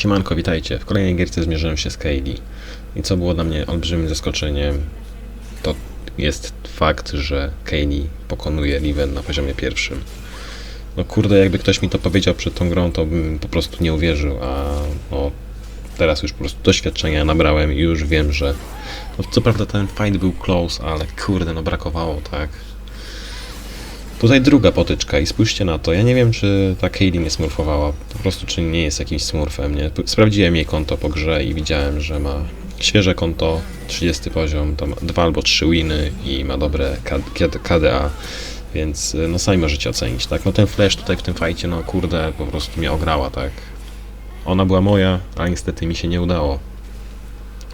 Siemanko, witajcie. W kolejnej gierce zmierzyłem się z Kaylee. I co było dla mnie olbrzymim zaskoczeniem, to jest fakt, że Kaylee pokonuje Riven na poziomie pierwszym. No kurde, jakby ktoś mi to powiedział przed tą grą, to bym po prostu nie uwierzył, a no teraz już po prostu doświadczenia nabrałem i już wiem, że no, co prawda ten fight był close, ale kurde, no brakowało, tak? Tutaj druga potyczka i spójrzcie na to. Ja nie wiem, czy ta Kaylee nie smurfowała, po prostu czy nie jest jakimś smurfem, nie? Sprawdziłem jej konto po grze i widziałem, że ma świeże konto, 30 poziom, to ma dwa albo trzy winy i ma dobre KDA, więc y, no sami możecie ocenić, tak? No ten flash tutaj w tym fajcie, no kurde, po prostu mnie ograła, tak? Ona była moja, a niestety mi się nie udało.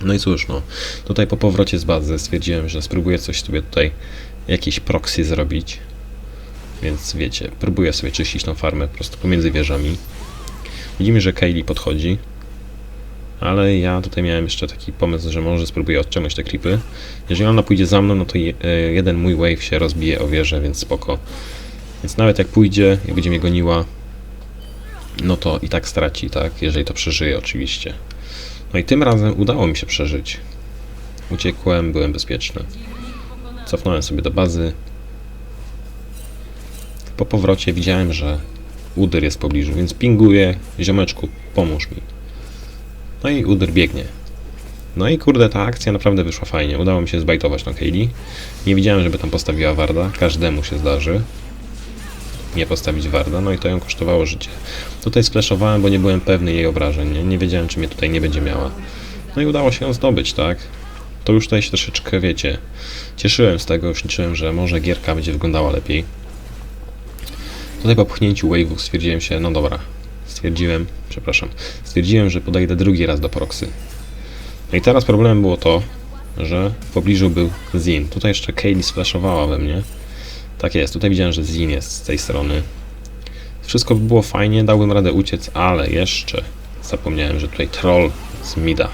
No i cóż, no, tutaj po powrocie z bazy stwierdziłem, że spróbuję coś sobie tutaj, jakieś proxy zrobić. Więc wiecie, próbuję sobie czyścić tą farmę po prostu pomiędzy wieżami. Widzimy, że Kaylee podchodzi. Ale ja tutaj miałem jeszcze taki pomysł, że może spróbuję odciągnąć te creepy. Jeżeli ona pójdzie za mną, no to e, jeden mój wave się rozbije o wieżę, więc spoko. Więc nawet jak pójdzie, jak będzie mnie goniła, no to i tak straci, tak? Jeżeli to przeżyje oczywiście. No i tym razem udało mi się przeżyć. Uciekłem, byłem bezpieczny. Cofnąłem sobie do bazy, po powrocie widziałem, że Udyr jest w pobliżu, więc pinguję, ziomeczku, pomóż mi. No i Udyr biegnie. No i kurde, ta akcja naprawdę wyszła fajnie. Udało mi się zbajtować tą Kaylee. Nie widziałem, żeby tam postawiła Warda. Każdemu się zdarzy nie postawić Warda, no i to ją kosztowało życie. Tutaj splashowałem, bo nie byłem pewny jej obrażeń, nie, nie wiedziałem, czy mnie tutaj nie będzie miała. No i udało się ją zdobyć, tak? To już tutaj się troszeczkę, wiecie, cieszyłem z tego, już liczyłem, że może gierka będzie wyglądała lepiej. Tutaj po pchnięciu wave'ów stwierdziłem się, no dobra, stwierdziłem, przepraszam, stwierdziłem, że podejdę drugi raz do proxy. No i teraz problemem było to, że w pobliżu był Zin. Tutaj jeszcze Kaylee splashowała we mnie. Tak jest, tutaj widziałem, że Zin jest z tej strony. Wszystko by było fajnie, dałbym radę uciec, ale jeszcze zapomniałem, że tutaj troll z mida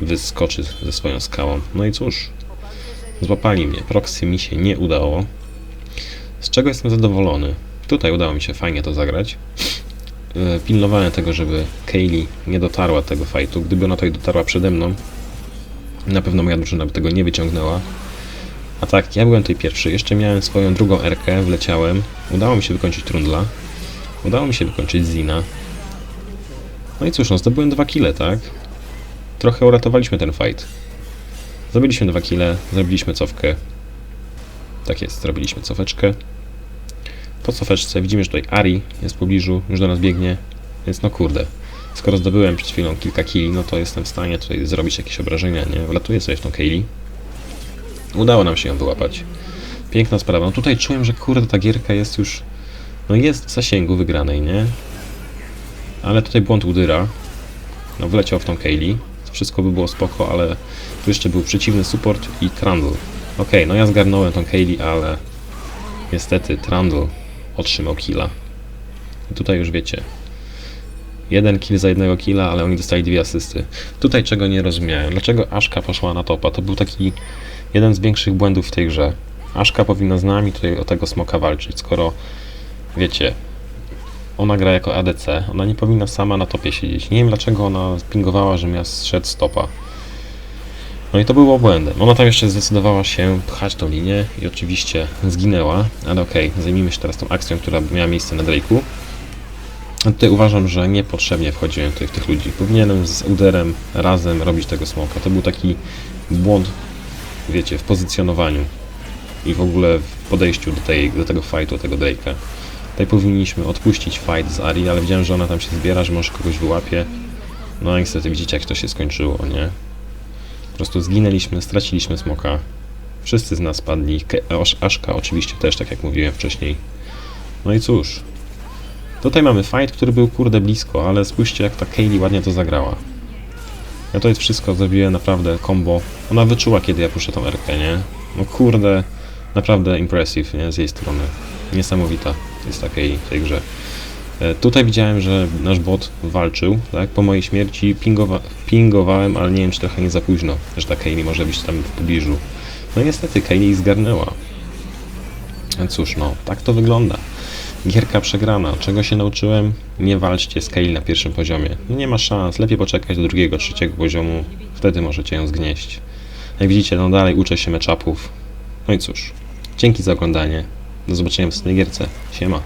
wyskoczy ze swoją skałą. No i cóż, złapali mnie. Proxy mi się nie udało. Z czego jestem zadowolony? Tutaj udało mi się fajnie to zagrać. Yy, Pilnowałem tego, żeby Kaylee nie dotarła tego fightu. Gdyby ona tutaj dotarła przede mną, na pewno moja drużyna by tego nie wyciągnęła. A tak, ja byłem tutaj pierwszy. Jeszcze miałem swoją drugą erkę, wleciałem. Udało mi się wykończyć Trundla. Udało mi się wykończyć Zina. No i cóż, no zdobyłem dwa kile, tak? Trochę uratowaliśmy ten fight. Zrobiliśmy dwa kile, zrobiliśmy cofkę. Tak jest, zrobiliśmy cofeczkę. Po cofeczce widzimy, że tutaj Ari jest w pobliżu, już do nas biegnie, więc no kurde. Skoro zdobyłem przed chwilą kilka killi, no to jestem w stanie tutaj zrobić jakieś obrażenia, nie? Wlatuję sobie w tą Kaylee. Udało nam się ją wyłapać. Piękna sprawa. No tutaj czułem, że kurde, ta gierka jest już... No jest w zasięgu wygranej, nie? Ale tutaj błąd Udyra. No wleciał w tą Kaylee. Wszystko by było spoko, ale tu jeszcze był przeciwny support i Trundle. Okej, no ja zgarnąłem tą Kaylee, ale niestety Trundle otrzymał killa. I tutaj już wiecie. Jeden kill za jednego killa, ale oni dostali dwie asysty. Tutaj czego nie rozumiałem. Dlaczego Aszka poszła na topa? To był taki jeden z większych błędów w tej grze. Aszka powinna z nami tutaj o tego smoka walczyć, skoro wiecie, ona gra jako ADC, ona nie powinna sama na topie siedzieć. Nie wiem dlaczego ona pingowała, że miała strzec stopa. No i to było błędem. Ona tam jeszcze zdecydowała się pchać tą linię i oczywiście zginęła, ale okej, zajmijmy się teraz tą akcją, która miała miejsce na Drake'u. A tutaj uważam, że niepotrzebnie wchodziłem tutaj w tych ludzi. Powinienem z Uderem razem robić tego smoka. To był taki błąd, wiecie, w pozycjonowaniu i w ogóle w podejściu do, tej, do tego fightu, tego Drake'a. Tutaj powinniśmy odpuścić fight z Ari, ale widziałem, że ona tam się zbiera, że może kogoś wyłapie. No i niestety widzicie, jak to się skończyło, nie? Prostu zginęliśmy, straciliśmy smoka. Wszyscy z nas padli. Aszka oczywiście też, tak jak mówiłem wcześniej. No i cóż. Tutaj mamy fight, który był kurde blisko, ale spójrzcie jak ta Kaylee ładnie to zagrała. Ja to jest wszystko zrobiłem naprawdę combo. Ona wyczuła kiedy ja puszczę tą RK, nie? No kurde, naprawdę impressive, nie? Z jej strony. Niesamowita jest takiej w tej grze. E, Tutaj widziałem, że nasz bot walczył, tak? Po mojej śmierci pingowa pingowałem, ale nie wiem, czy trochę nie za późno, że ta Kaylee może być tam w pobliżu. No niestety, Kaylee zgarnęła. No cóż, no, tak to wygląda. Gierka przegrana. Czego się nauczyłem? Nie walczcie Scale na pierwszym poziomie. No nie ma szans. Lepiej poczekać do drugiego, trzeciego poziomu. Wtedy możecie ją zgnieść. Jak widzicie, no dalej uczę się matchupów. No i cóż. Dzięki za oglądanie. Do zobaczenia w następnej gierce. Siema.